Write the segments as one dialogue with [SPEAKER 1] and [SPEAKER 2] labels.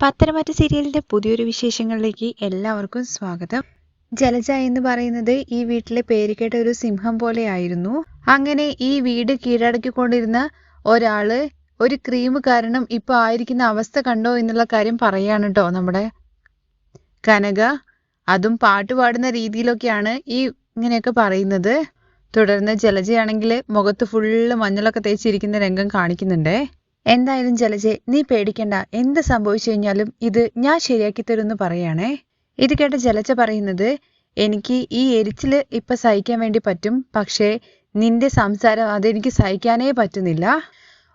[SPEAKER 1] പത്തനംതിട്ട സീരിയലിന്റെ പുതിയൊരു വിശേഷങ്ങളിലേക്ക് എല്ലാവർക്കും സ്വാഗതം. ജലജ എന്ന് പറയുന്നത് ഈ വീട്ടിലെ പേരുകേട്ട ഒരു സിംഹം പോലെയായിരുന്നു. അങ്ങനെ ഈ വീട് കീഴടക്കിക്കൊണ്ടിരുന്ന ഒരാൾ ഒരു ക്രീം കാരണം ഇപ്പൊ ആയിരിക്കുന്ന അവസ്ഥ കണ്ടോ എന്നുള്ള കാര്യം പറയാണ് കേട്ടോ നമ്മുടെ കനക. അതും പാട്ട് പാടുന്ന രീതിയിലൊക്കെയാണ് ഈ ഇങ്ങനെയൊക്കെ പറയുന്നത്. തുടർന്ന് ജലജയാണെങ്കിൽ മുഖത്ത് ഫുള്ള് മഞ്ഞളൊക്കെ തേച്ചിരിക്കുന്ന രംഗം കാണിക്കുന്നുണ്ടേ. എന്തായാലും ജലജെ നീ പേടിക്കണ്ട. എന്ത് സംഭവിച്ചു കഴിഞ്ഞാലും ഇത് ഞാൻ ശരിയാക്കി തരുമെന്ന് പറയാണേ. ഇത് കേട്ട ജലജ പറയുന്നത് എനിക്ക് ഈ എരിച്ചിൽ ഇപ്പൊ സഹിക്കാൻ വേണ്ടി പറ്റും. പക്ഷേ നിന്റെ സംസാരം അതെനിക്ക് സഹിക്കാനേ പറ്റുന്നില്ല.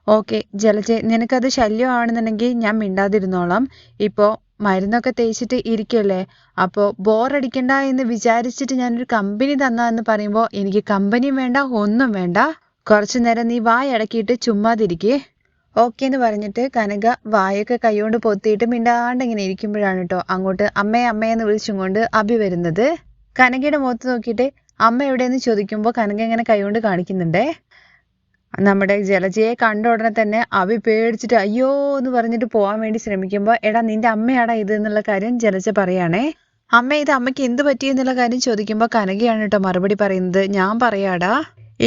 [SPEAKER 1] ഓക്കെ ജലജെ നിനക്കത് ശല്യമാണെന്നുണ്ടെങ്കിൽ ഞാൻ മിണ്ടാതിരുന്നോളാം. ഇപ്പോ മരുന്നൊക്കെ തേച്ചിട്ട് ഇരിക്കല്ലേ? അപ്പോൾ ബോറടിക്കണ്ട എന്ന് വിചാരിച്ചിട്ട് ഞാനൊരു കമ്പനി തന്നാ എന്ന് പറയുമ്പോൾ എനിക്ക് കമ്പനിയും വേണ്ട ഒന്നും വേണ്ട. കുറച്ചു നേരം നീ വായടക്കിയിട്ട് ചുമ്മാതിരിക്കേ. ഓക്കെ എന്ന് പറഞ്ഞിട്ട് കനക വായൊക്കെ കൈകൊണ്ട് പൊത്തിയിട്ട് മിണ്ടാണ്ട് ഇങ്ങനെ ഇരിക്കുമ്പോഴാണ് കേട്ടോ അങ്ങോട്ട് അമ്മയെ അമ്മയെന്ന് വിളിച്ചും കൊണ്ട് അഭി വരുന്നത്. കനകയുടെ മുഖത്ത് നോക്കിയിട്ട് അമ്മ എവിടെയെന്ന് ചോദിക്കുമ്പോൾ കനക ഇങ്ങനെ കൈകൊണ്ട് കാണിക്കുന്നുണ്ടേ. നമ്മുടെ ജലജയെ കണ്ട ഉടനെ തന്നെ അഭി പേടിച്ചിട്ട് അയ്യോ എന്ന് പറഞ്ഞിട്ട് പോകാൻ വേണ്ടി ശ്രമിക്കുമ്പോൾ എടാ നിന്റെ അമ്മയാടാ ഇത് എന്നുള്ള കാര്യം ജലജ പറയാണേ. അമ്മ ഇത് അമ്മയ്ക്ക് എന്ത് പറ്റി എന്നുള്ള കാര്യം ചോദിക്കുമ്പോൾ കനകയാണ് കേട്ടോ മറുപടി പറയുന്നത്. ഞാൻ പറയാടാ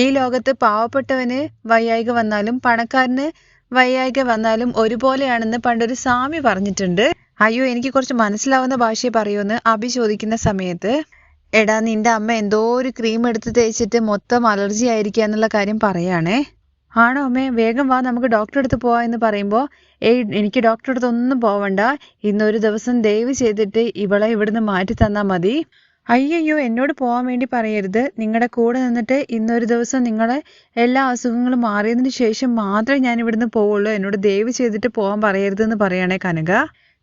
[SPEAKER 1] ഈ ലോകത്ത് പാവപ്പെട്ടവന് വയ്യായിക വന്നാലും പണക്കാരന് വയ്യായിക വന്നാലും ഒരുപോലെയാണെന്ന് പണ്ടൊരു സ്വാമി പറഞ്ഞിട്ടുണ്ട്. അയ്യോ എനിക്ക് കുറച്ച് മനസ്സിലാവുന്ന ഭാഷയെ പറയൂന്ന് അഭി ചോദിക്കുന്ന സമയത്ത്. എടാ നിന്റെ അമ്മ എന്തോ ഒരു ക്രീം എടുത്ത് തേച്ചിട്ട് മൊത്തം അലർജി ആയിരിക്കുക എന്നുള്ള കാര്യം പറയാണേ. ആണോ അമ്മേ വേഗം വാ നമുക്ക് ഡോക്ടറെ അടുത്ത് പോവാ എന്ന് പറയുമ്പോൾ ഏയ് എനിക്ക് ഡോക്ടറെ അടുത്തൊന്നും പോവണ്ട. ഇന്നൊരു ദിവസം ദയവ് ചെയ്തിട്ട് ഇവളെ ഇവിടുന്ന് മാറ്റി തന്നാൽ മതി. അയ്യയ്യോ എന്നോട് പോകാൻ വേണ്ടി പറയരുത്. നിങ്ങളുടെ കൂടെ നിന്നിട്ട് ഇന്നൊരു ദിവസം നിങ്ങളെ എല്ലാ അസുഖങ്ങളും മാറിയതിന് ശേഷം മാത്രമേ ഞാൻ ഇവിടുന്ന് പോവുള്ളൂ. എന്നോട് ദയവ് ചെയ്തിട്ട് പോകാൻ പറയരുത് എന്ന് പറയണേ കനക.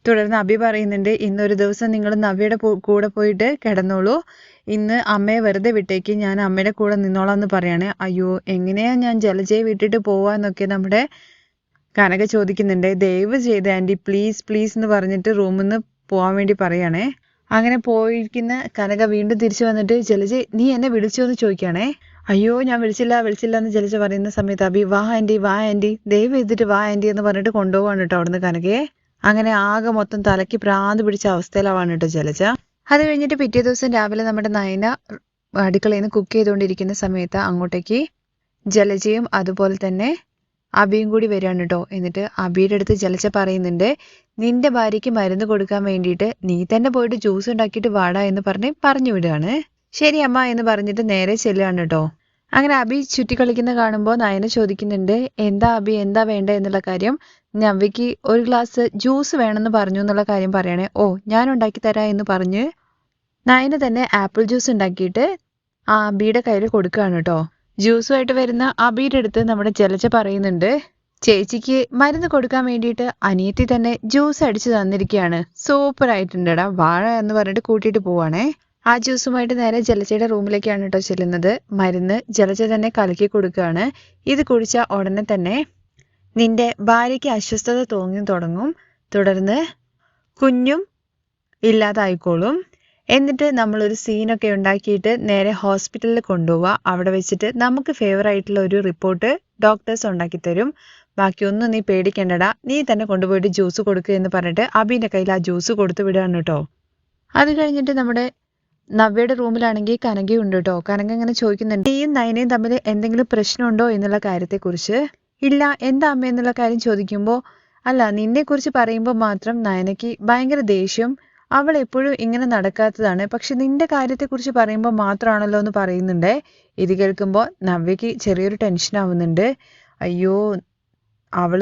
[SPEAKER 1] തുടർന്ന് അബി പറയുന്നുണ്ട് ഇന്നൊരു ദിവസം നിങ്ങൾ നവ്യയുടെ കൂടെ പോയിട്ട് കിടന്നോളൂ. ഇന്ന് അമ്മയെ വെറുതെ വിട്ടേക്ക്. ഞാൻ അമ്മയുടെ കൂടെ നിന്നോളാം എന്ന് പറയണേ. അയ്യോ എങ്ങനെയാ ഞാൻ ജലജയെ വിട്ടിട്ട് പോവാന്നൊക്കെ നമ്മുടെ കനക ചോദിക്കുന്നുണ്ട്. ദയവ് ചെയ്ത് ആന്റി പ്ലീസ് പ്ലീസ് എന്ന് പറഞ്ഞിട്ട് റൂമിൽ നിന്ന് പോകാൻ വേണ്ടി പറയണേ. അങ്ങനെ പോയിരിക്കുന്ന കനക വീണ്ടും തിരിച്ചു വന്നിട്ട് ജലജ നീ എന്നെ വിളിച്ചോ എന്ന് ചോദിക്കുകയാണേ. അയ്യോ ഞാൻ വിളിച്ചില്ല വിളിച്ചില്ല എന്ന് ജലജ പറയുന്ന സമയത്ത് അഭി വാ ആന്റി വാ ആന്റി ദയവ് ചെയ്തിട്ട് വാ ആന്റി എന്ന് പറഞ്ഞിട്ട് കൊണ്ടുപോവാണ് കേട്ടോ അവിടുന്ന് കനകയെ. അങ്ങനെ ആകെ മൊത്തം തലയ്ക്ക് പ്രാന്ത് പിടിച്ച അവസ്ഥയിലാവാണ് കേട്ടോ ജലജ. അത് കഴിഞ്ഞിട്ട് പിറ്റേ ദിവസം രാവിലെ നമ്മുടെ നയന അടുക്കളയിൽ നിന്ന് കുക്ക് ചെയ്തുകൊണ്ടിരിക്കുന്ന സമയത്ത് അങ്ങോട്ടേക്ക് ജലജയും അതുപോലെ തന്നെ അബിയും കൂടി വരികയാണ് കേട്ടോ. എന്നിട്ട് അബിയുടെ അടുത്ത് ജലജ പറയുന്നുണ്ട് നിന്റെ ഭാര്യയ്ക്ക് മരുന്ന് കൊടുക്കാൻ വേണ്ടിയിട്ട് നീ തന്നെ പോയിട്ട് ജ്യൂസ് ഉണ്ടാക്കിയിട്ട് വാടാ എന്ന് പറഞ്ഞ് പറഞ്ഞു വിടുകയാണ്. ശരി അമ്മ എന്ന് പറഞ്ഞിട്ട് നേരെ ചെല്ലുകയാണ് കേട്ടോ. അങ്ങനെ അബി ചുറ്റിക്കളിക്കുന്ന കാണുമ്പോൾ നയന ചോദിക്കുന്നുണ്ട് എന്താ അബി എന്താ വേണ്ട? എന്നുള്ള കാര്യം. നവ്യക്ക് ഒരു ഗ്ലാസ് ജ്യൂസ് വേണമെന്ന് പറഞ്ഞു എന്നുള്ള കാര്യം പറയണേ ഓ ഞാൻ ഉണ്ടാക്കി തരാം എന്ന് പറഞ്ഞ് നയന തന്നെ ആപ്പിൾ ജ്യൂസ് ഉണ്ടാക്കിയിട്ട് ആ അബിയുടെ കയ്യിൽ കൊടുക്കുകയാണ് കേട്ടോ. ജ്യൂസുമായിട്ട് വരുന്ന അബിയുടെ അടുത്ത് നമ്മുടെ ജലജ പറയുന്നുണ്ട് ചേച്ചിക്ക് മരുന്ന് കൊടുക്കാൻ വേണ്ടിയിട്ട് അനിയത്തി തന്നെ ജ്യൂസ് അടിച്ചു തന്നിരിക്കുകയാണ്. സൂപ്പർ ആയിട്ടുണ്ടടാ. വാഴ എന്ന് പറഞ്ഞിട്ട് കൂട്ടിയിട്ട് പോവാണേ. ആ ജ്യൂസുമായിട്ട് നേരെ ജലജയുടെ റൂമിലേക്കാണ് കേട്ടോ ചെല്ലുന്നത്. മരുന്ന് ജലജ തന്നെ കലക്കി കൊടുക്കുകയാണ്. ഇത് കുടിച്ച ഉടനെ തന്നെ നിന്റെ ഭാര്യയ്ക്ക് അസ്വസ്ഥത തോന്നി തുടങ്ങും. തുടർന്ന് കുഞ്ഞും ഇല്ലാതായിക്കോളും. എന്നിട്ട് നമ്മളൊരു സീനൊക്കെ ഉണ്ടാക്കിയിട്ട് നേരെ ഹോസ്പിറ്റലിൽ കൊണ്ടുപോവുക അവിടെ വെച്ചിട്ട് നമുക്ക് ഫേവർ ആയിട്ടുള്ള ഒരു റിപ്പോർട്ട് ഡോക്ടേഴ്സ് ഉണ്ടാക്കി തരും ബാക്കിയൊന്നും നീ പേടിക്കേണ്ടടാ. നീ തന്നെ കൊണ്ടുപോയിട്ട് ജ്യൂസ് കൊടുക്കുക എന്ന് പറഞ്ഞിട്ട് അബിന്റെ കയ്യിൽ ആ ജ്യൂസ് കൊടുത്തു വിടുകയാണ് കേട്ടോ. അത് കഴിഞ്ഞിട്ട് നമ്മുടെ നവ്യയുടെ റൂമിലാണെങ്കിൽ കനകയും ഉണ്ട് കേട്ടോ. കനക ഇങ്ങനെ ചോദിക്കുന്നുണ്ട് നീയും നയനയും തമ്മിൽ എന്തെങ്കിലും പ്രശ്നമുണ്ടോ എന്നുള്ള കാര്യത്തെക്കുറിച്ച്? ഇല്ല എന്താ അമ്മ? എന്നുള്ള കാര്യം ചോദിക്കുമ്പോൾ അല്ല നിന്നെക്കുറിച്ച് പറയുമ്പോൾ മാത്രം നയനയ്ക്ക് ഭയങ്കര ദേഷ്യം. അവൾ എപ്പോഴും ഇങ്ങനെ നടക്കാത്തതാണ്. പക്ഷെ നിന്റെ കാര്യത്തെക്കുറിച്ച് പറയുമ്പോൾ മാത്രമാണല്ലോ എന്ന് പറയുന്നുണ്ടേ. ഇത് കേൾക്കുമ്പോൾ നവ്യയ്ക്ക് ചെറിയൊരു ടെൻഷൻ ആവുന്നുണ്ട്. അയ്യോ അവൾ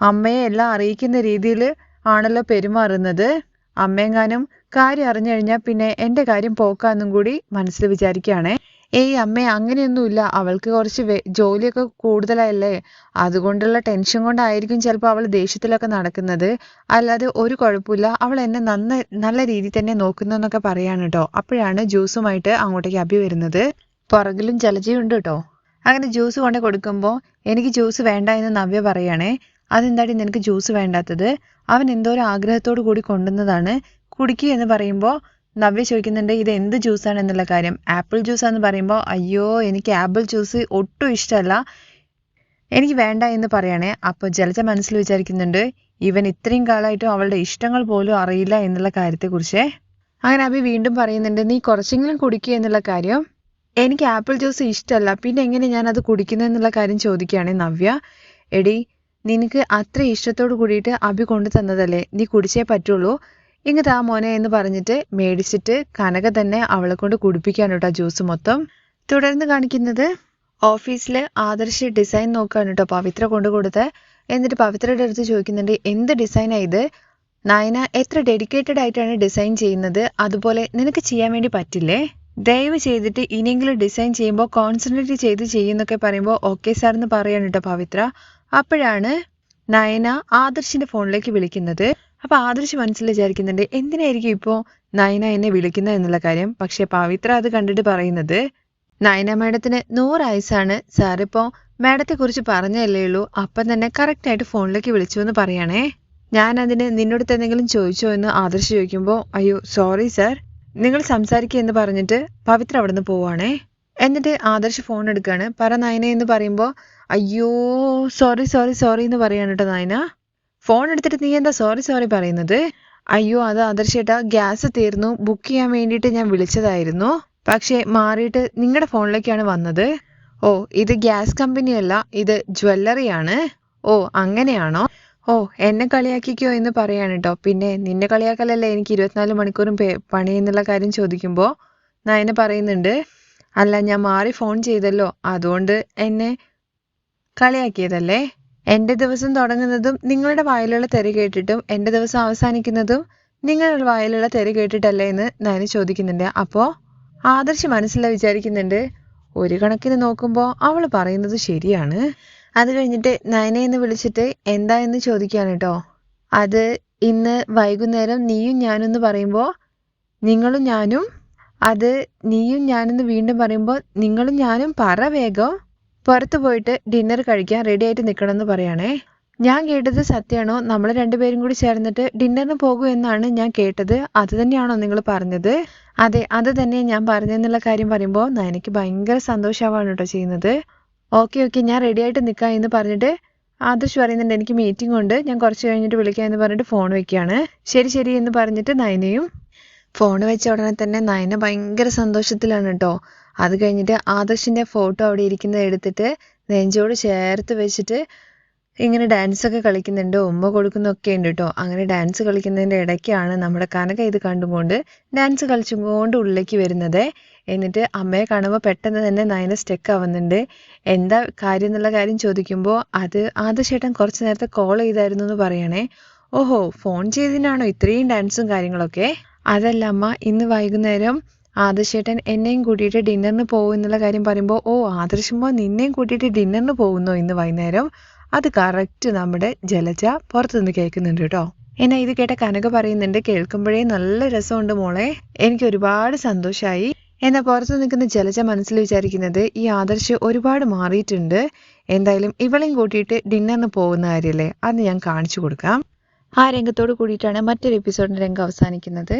[SPEAKER 1] അമ്മയെ എല്ലാം അറിയിക്കുന്ന രീതിയിൽ ആണല്ലോ പെരുമാറുന്നത്. അമ്മയെങ്ങാനും കാര്യം അറിഞ്ഞു കഴിഞ്ഞാൽ പിന്നെ എന്റെ കാര്യം പോക്കാന്നും കൂടി മനസ്സിൽ വിചാരിക്കുകയാണേ. ഏയ് അമ്മേ അങ്ങനെയൊന്നുമില്ല. അവൾക്ക് കുറച്ച് ജോലിയൊക്കെ കൂടുതലല്ലേ? അതുകൊണ്ടുള്ള ടെൻഷൻ കൊണ്ടായിരിക്കും ചിലപ്പോൾ അവൾ ദേഷ്യത്തിലൊക്കെ നടക്കുന്നത്. അല്ലാതെ ഒരു കുഴപ്പമില്ല. അവൾ എന്നെ നന്ന നല്ല രീതിയിൽ തന്നെ നോക്കുന്നു എന്നൊക്കെ പറയാണ് കേട്ടോ അപ്പോഴാണ് ജ്യൂസുമായിട്ട് അങ്ങോട്ടേക്ക് അഭി വരുന്നത്. പുറകിലും ജലജയുണ്ട് കേട്ടോ അങ്ങനെ ജ്യൂസ് കൊണ്ട് കൊടുക്കുമ്പോൾ എനിക്ക് ജ്യൂസ് വേണ്ട എന്ന് നവ്യ പറയണേ. അതെന്താടി നിനക്ക് ജ്യൂസ് വേണ്ടാത്തത്? അവൻ എന്തോ ഒരു ആഗ്രഹത്തോടു കൂടി കൊണ്ടുവന്നതാണ്. കുടിക്കുക എന്ന് പറയുമ്പോൾ നവ്യ ചോദിക്കുന്നുണ്ട് ഇത് എന്ത് ജ്യൂസാണ് എന്നുള്ള കാര്യം? ആപ്പിൾ ജ്യൂസാന്ന് പറയുമ്പോൾ അയ്യോ എനിക്ക് ആപ്പിൾ ജ്യൂസ് ഒട്ടും ഇഷ്ടമല്ല. എനിക്ക് വേണ്ട എന്ന് പറയണേ. അപ്പോൾ ജലജ മനസ്സിൽ വിചാരിക്കുന്നുണ്ട് ഇവൻ ഇത്രയും കാലമായിട്ടും അവളുടെ ഇഷ്ടങ്ങൾ പോലും അറിയില്ല എന്നുള്ള കാര്യത്തെക്കുറിച്ച്. അങ്ങനെ അഭി വീണ്ടും പറയുന്നുണ്ട് നീ കുറച്ചെങ്കിലും കുടിക്കുക എന്നുള്ള കാര്യം. എനിക്ക് ആപ്പിൾ ജ്യൂസ് ഇഷ്ടമല്ല പിന്നെ എങ്ങനെ ഞാൻ അത് കുടിക്കുന്നത് എന്നുള്ള കാര്യം ചോദിക്കുകയാണ് നവ്യ. എടി നിനക്ക് അത്ര ഇഷ്ടത്തോട് കൂടിയിട്ട് അഭി കൊണ്ടു തന്നതല്ലേ? നീ കുടിച്ചേ പറ്റുള്ളൂ. ഇങ്ങ് താ മോനെ എന്ന് പറഞ്ഞിട്ട് മേടിച്ചിട്ട് കനക തന്നെ അവളെ കൊണ്ട് കുടിപ്പിക്കാണ് കേട്ടോ ജ്യൂസ് മൊത്തം. തുടർന്ന് കാണിക്കുന്നത് ഓഫീസിൽ ആദർശ് ഡിസൈൻ നോക്കാൻ കേട്ടോ പവിത്ര കൊണ്ടു കൊടുത്ത്. എന്നിട്ട് പവിത്രയുടെ അടുത്ത് ചോദിക്കുന്നുണ്ട് എന്ത് ഡിസൈനാണ് ഇത്? നയന എത്ര ഡെഡിക്കേറ്റഡ് ആയിട്ടാണ് ഡിസൈൻ ചെയ്യുന്നത്? അതുപോലെ നിനക്ക് ചെയ്യാൻ വേണ്ടി പറ്റില്ലേ? ദയവ് ചെയ്തിട്ട് ഇനിയെങ്കിലും ഡിസൈൻ ചെയ്യുമ്പോൾ കോൺസെൻട്രേറ്റ് ചെയ്ത് ചെയ്യുന്നൊക്കെ പറയുമ്പോൾ ഓക്കെ സാർ എന്ന് പറയാണ് കേട്ടോ പവിത്ര. അപ്പോഴാണ് നയന ആദർശിന്റെ ഫോണിലേക്ക് വിളിക്കുന്നത്. അപ്പൊ ആദർശ് മനസ്സിൽ വിചാരിക്കുന്നുണ്ട് എന്തിനായിരിക്കും ഇപ്പോ നയന എന്നെ വിളിക്കുന്നത് എന്നുള്ള കാര്യം? പക്ഷെ പവിത്ര അത് കണ്ടിട്ട് പറയുന്നത് നയന മാഡത്തിന് നൂറ് ഇപ്പോ മാഡത്തെ കുറിച്ച് പറഞ്ഞല്ലേ ഉള്ളൂ. അപ്പം തന്നെ കറക്റ്റ് ആയിട്ട് ഫോണിലേക്ക് വിളിച്ചു എന്ന് പറയണേ. ഞാൻ അതിന് നിന്നോടത്ത് എന്തെങ്കിലും ചോദിച്ചോ എന്ന് ആദർശ് ചോദിക്കുമ്പോൾ അയ്യോ സോറി സാർ നിങ്ങൾ സംസാരിക്കുക എന്ന് പറഞ്ഞിട്ട് പവിത്ര അവിടുന്ന് പോവാണേ. എന്നിട്ട് ആദർശ് ഫോൺ എടുക്കുകയാണ് പറ നയന എന്ന് പറയുമ്പോൾ അയ്യോ സോറി സോറി സോറി എന്ന് പറയാണ് കേട്ടോ നയന. ഫോൺ എടുത്തിട്ട് നീ എന്താ സോറി സോറി പറയുന്നത്? അയ്യോ അത് ആദർശ് ആദർശേട്ടാ ഗ്യാസ് തീർന്നു. ബുക്ക് ചെയ്യാൻ വേണ്ടിയിട്ട് ഞാൻ വിളിച്ചതായിരുന്നു. പക്ഷേ മാറിയിട്ട് നിങ്ങളുടെ ഫോണിലേക്കാണ് വന്നത്. ഓ ഇത് ഗ്യാസ് കമ്പനിയല്ല ഇത് ജ്വല്ലറിയാണ്. ഓ അങ്ങനെയാണോ? ഓ എന്നെ കളിയാക്കിക്കോ എന്ന് പറയാണ് കേട്ടോ പിന്നെ നിന്നെ കളിയാക്കലല്ലേ എനിക്ക് ഇരുപത്തിനാല് മണിക്കൂറും പണി എന്നുള്ള കാര്യം ചോദിക്കുമ്പോൾ നയന പറയുന്നുണ്ട് അല്ല ഞാൻ മാറി ഫോൺ ചെയ്തല്ലോ. അതുകൊണ്ട് എന്നെ കളിയാക്കിയതല്ലേ? എന്റെ ദിവസം തുടങ്ങുന്നതും നിങ്ങളുടെ വായിലുള്ള തെറി കേട്ടിട്ടും എന്റെ ദിവസം അവസാനിക്കുന്നതും നിങ്ങളുടെ വായിലുള്ള തെറി കേട്ടിട്ടല്ലേ എന്ന് നയന ചോദിക്കുന്നുണ്ട്. അപ്പോൾ ആദർശ് മനസ്സിലായി വിചാരിക്കുന്നുണ്ട് ഒരു കണക്കിന് നോക്കുമ്പോൾ അവൾ പറയുന്നത് ശരിയാണ്. അത് കഴിഞ്ഞിട്ട് നയനയെന്ന് വിളിച്ചിട്ട് എന്താ എന്ന് ചോദിക്കുകയാണ് കേട്ടോ അത് ഇന്ന് വൈകുന്നേരം നീയും ഞാനും എന്ന് പറയുമ്പോൾ നിങ്ങളും ഞാനും അത് നീയും ഞാനെന്ന് വീണ്ടും പറയുമ്പോൾ നിങ്ങളും ഞാനും പറ വേഗം. പുറത്ത് പോയിട്ട് ഡിന്നർ കഴിക്കാൻ റെഡി ആയിട്ട് നിൽക്കണം എന്ന് പറയുകയാണേ ഞാൻ കേട്ടത് സത്യമാണോ? നമ്മൾ രണ്ടുപേരും കൂടി ചേർന്നിട്ട് ഡിന്നറിന് പോകൂ എന്നാണ് ഞാൻ കേട്ടത്. അത് തന്നെയാണോ നിങ്ങൾ പറഞ്ഞത്? അതെ അത് തന്നെ ഞാൻ പറഞ്ഞെന്നുള്ള കാര്യം പറയുമ്പോൾ നയനയ്ക്ക് ഭയങ്കര സന്തോഷമാവാണ് കേട്ടോ ചെയ്യുന്നത്. ഓക്കെ ഓക്കെ ഞാൻ റെഡി ആയിട്ട് നിൽക്കാം എന്ന് പറഞ്ഞിട്ട് ആദർശ് പറയുന്നുണ്ട് എനിക്ക് മീറ്റിംഗ് ഉണ്ട്. ഞാൻ കുറച്ച് കഴിഞ്ഞിട്ട് വിളിക്കാം എന്ന് പറഞ്ഞിട്ട് ഫോൺ വെക്കുകയാണ് ശരി ശരി എന്ന് പറഞ്ഞിട്ട് നയനയും ഫോൺ വെച്ച ഉടനെ തന്നെ നയന ഭയങ്കര സന്തോഷത്തിലാണ് കേട്ടോ. അത് കഴിഞ്ഞിട്ട് ആദർശിന്റെ ഫോട്ടോ അവിടെ ഇരിക്കുന്നത് എടുത്തിട്ട് നെഞ്ചോട് ചേർത്ത് വെച്ചിട്ട് ഇങ്ങനെ ഡാൻസ് ഒക്കെ കളിക്കുന്നുണ്ട്. ഉമ്മ കൊടുക്കുന്നൊക്കെ ഉണ്ട് കേട്ടോ. അങ്ങനെ ഡാൻസ് കളിക്കുന്നതിന്റെ ഇടയ്ക്കാണ് നമ്മുടെ കനക ഇത് കണ്ടുകൊണ്ട് ഡാൻസ് കളിച്ചുകൊണ്ട് ഉള്ളിലേക്ക് വരുന്നത്. എന്നിട്ട് അമ്മയെ കാണുമ്പോൾ പെട്ടെന്ന് തന്നെ നയന സ്റ്റെക്ക് ആവുന്നുണ്ട്. എന്താ കാര്യം എന്നുള്ള കാര്യം ചോദിക്കുമ്പോൾ അത് ആദർശേട്ടൻ കുറച്ച് നേരത്തെ കോൾ ചെയ്തായിരുന്നു എന്ന് പറയണേ. ഓഹോ ഫോൺ ചെയ്തതിനാണോ ഇത്രയും ഡാൻസും കാര്യങ്ങളൊക്കെ? അതല്ല അമ്മ ഇന്ന് വൈകുന്നേരം ആദർശേട്ടൻ എന്നെയും കൂട്ടിയിട്ട് ഡിന്നറിന് പോകും എന്നുള്ള കാര്യം പറയുമ്പോൾ ഓ ആദർശമോ നിന്നെയും കൂട്ടിയിട്ട് ഡിന്നറിന് പോകുന്നോ ഇന്ന് വൈകുന്നേരം? അത് കറക്റ്റ് നമ്മുടെ ജലജ പുറത്തുനിന്ന് കേൾക്കുന്നുണ്ട് കേട്ടോ. എന്നാ ഇത് കേട്ട കനക പറയുന്നുണ്ട് കേൾക്കുമ്പോഴേ നല്ല രസമുണ്ട് മോളെ. എനിക്ക് ഒരുപാട് സന്തോഷമായി എന്നാ പുറത്ത് നിൽക്കുന്ന ജലജ മനസ്സിൽ വിചാരിക്കുന്നത് ഈ ആദർശ് ഒരുപാട് മാറിയിട്ടുണ്ട്. എന്തായാലും ഇവളെയും കൂട്ടിയിട്ട് ഡിന്നറിന് പോകുന്ന കാര്യമല്ലേ അത് ഞാൻ കാണിച്ചു കൊടുക്കാം. ആ രംഗത്തോട് കൂടിയിട്ടാണ് മറ്റൊരു എപ്പിസോഡിന്റെ രംഗം അവസാനിക്കുന്നത്.